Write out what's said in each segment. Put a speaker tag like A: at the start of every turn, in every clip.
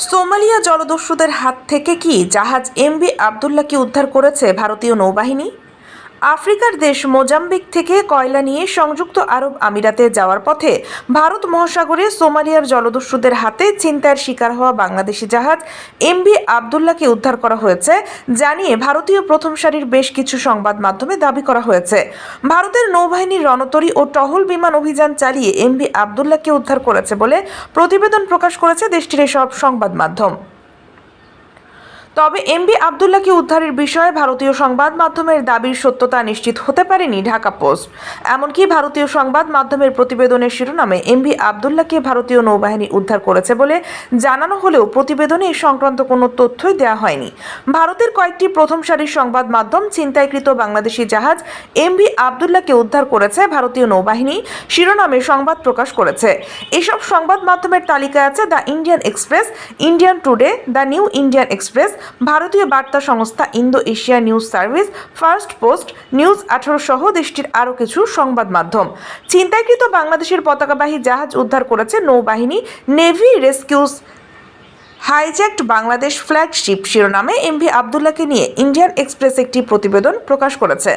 A: Somalia জলদস্যুদের হাত থেকে কি জাহাজ এমবি আবদুল্লাহকে উদ্ধার করেছে ভারতীয় নৌবাহিনী? আফ্রিকার দেশ মোজাম্বিক থেকে কয়লা নিয়ে সংযুক্ত আরব আমিরাতে যাওয়ার পথে ভারত মহাসাগরে সোমালিয়ার জলদস্যুদের হাতে ছিনতাইয়ের শিকার হওয়া বাংলাদেশি জাহাজ এমবি আবদুল্লাহকে উদ্ধার করা হয়েছে, জানিয়ে ভারতীয় প্রথম সারির বেশ কিছু সংবাদ মাধ্যমে দাবি করা হয়েছে। ভারতের নৌবাহিনীর রণতরী ও টহল বিমান অভিযান চালিয়ে এমবি আবদুল্লাহকে উদ্ধার করেছে বলে প্রতিবেদন প্রকাশ করেছে দেশটির এসব সংবাদ মাধ্যম। তবে এমবি আবদুল্লাহকে উদ্ধারের বিষয়ে ভারতীয় সংবাদ মাধ্যমের দাবির সত্যতা নিশ্চিত হতে পারেনি ঢাকা পোস্ট। এমনকি ভারতীয় সংবাদ মাধ্যমের প্রতিবেদনের শিরোনামে এম এমবি আবদুল্লাহকে ভারতীয় নৌবাহিনী উদ্ধার করেছে বলে জানানো হলেও প্রতিবেদনে এ সংক্রান্ত কোনো তথ্যই দেওয়া হয়নি। ভারতের কয়েকটি প্রথম সারির সংবাদ মাধ্যম ছিনতাইকৃত বাংলাদেশি জাহাজ এমবি আবদুল্লাহকে উদ্ধার করেছে ভারতীয় নৌবাহিনী শিরোনামে সংবাদ প্রকাশ করেছে। এসব সংবাদ মাধ্যমের তালিকায় আছে the Indian Express, Indian Today, the New Indian Express ভারতীয় বার্তা সংস্থা Indo Asia News Service, First Post, News আঠারো সহ দেশটির আরও কিছু সংবাদ মাধ্যম। ছিনতাইকৃত বাংলাদেশের পতাকাবাহী জাহাজ উদ্ধার করেছে নৌবাহিনী navy rescues hijacked Bangladesh flagship শিরোনামে এম ভি আবদুল্লাহকে নিয়ে ইন্ডিয়ান এক্সপ্রেস একটি প্রতিবেদন প্রকাশ করেছে।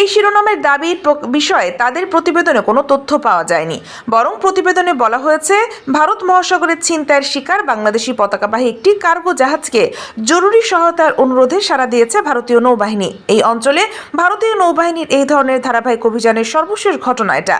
A: এই শিরোনামের দাবির বিষয়ে তাদের প্রতিবেদনে কোনো তথ্য পাওয়া যায়নি। বরং প্রতিবেদনে বলা হয়েছে, ভারত মহাসাগরের ছিনতাইয়ের শিকার বাংলাদেশি পতাকাবাহী একটি কার্গো জাহাজকে জরুরি সহায়তার অনুরোধে সাড়া দিয়েছে ভারতীয় নৌবাহিনী। এই অঞ্চলে ভারতীয় নৌবাহিনীর এই ধরনের ধারাবাহিক অভিযানের সর্বশেষ ঘটনা এটা।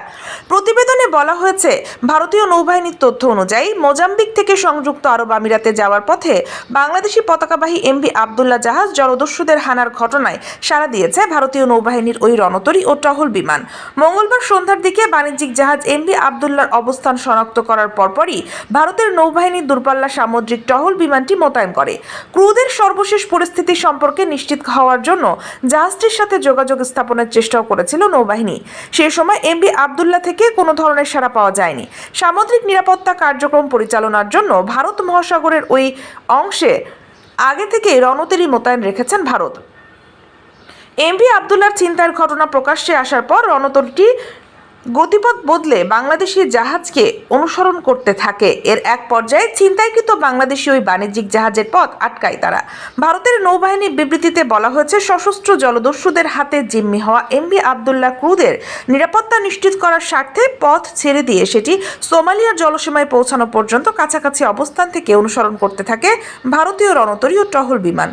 A: প্রতিবেদনে বলা হয়েছে, ভারতীয় নৌবাহিনীর তথ্য অনুযায়ী মোজাম্বিক থেকে সংযুক্ত আরব আমিরাতে যাওয়ার পথে বাংলাদেশি পতাকাবাহী এমবি আবদুল্লাহ জাহাজ জলদস্যুদের হানার ঘটনায় সাড়া দিয়েছে ভারতীয় নৌবাহিনীর ওই রণতরী ও টহল বিমান। মঙ্গলবার সন্ধ্যার দিকে বাণিজ্যিক জাহাজ এমবি আবদুল্লার অবস্থান শনাক্ত করার পরপরই ভারতের নৌবাহিনীর দূরপাল্লা সামুদ্রিক টহল বিমানটি মোতায়েন করে। ক্রুদের সর্বশেষ পরিস্থিতি সম্পর্কে নিশ্চিত হওয়ার জন্য জাহাজটির সাথে যোগাযোগ স্থাপনের চেষ্টাও করেছিল নৌবাহিনী। সে সময় এমবি আবদুল্লাহ থেকে কোনো ধরনের সাড়া পাওয়া যায়নি। সামুদ্রিক নিরাপত্তা কার্যক্রম পরিচালনার জন্য ভারত মহাসাগরের ওই অংশে আগে থেকে রণতরী মোতায়েন রেখেছেন ভারত। এমভি আবদুল্লার চিন্তার ঘটনা প্রকাশ্যে আসার পর রণতরটি গতিপথ বদলে বাংলাদেশি জাহাজকে অনুসরণ করতে থাকে। এর এক পর্যায়ে ছিনতাইকৃত বাংলাদেশি ওই বাণিজ্যিক জাহাজের পথ আটকায় তারা। ভারতের নৌবাহিনীর বিবৃতিতে বলা হয়েছে, সশস্ত্র জলদস্যুদের হাতে জিম্মি হওয়া এমভি আবদুল্লাহ ক্রুদের নিরাপত্তা নিশ্চিত করার স্বার্থে পথ ছেড়ে দিয়ে সেটি সোমালিয়ার জলসীমায় পৌঁছানো পর্যন্ত কাছাকাছি অবস্থান থেকে অনুসরণ করতে থাকে ভারতীয় রণতরী ও টহল বিমান।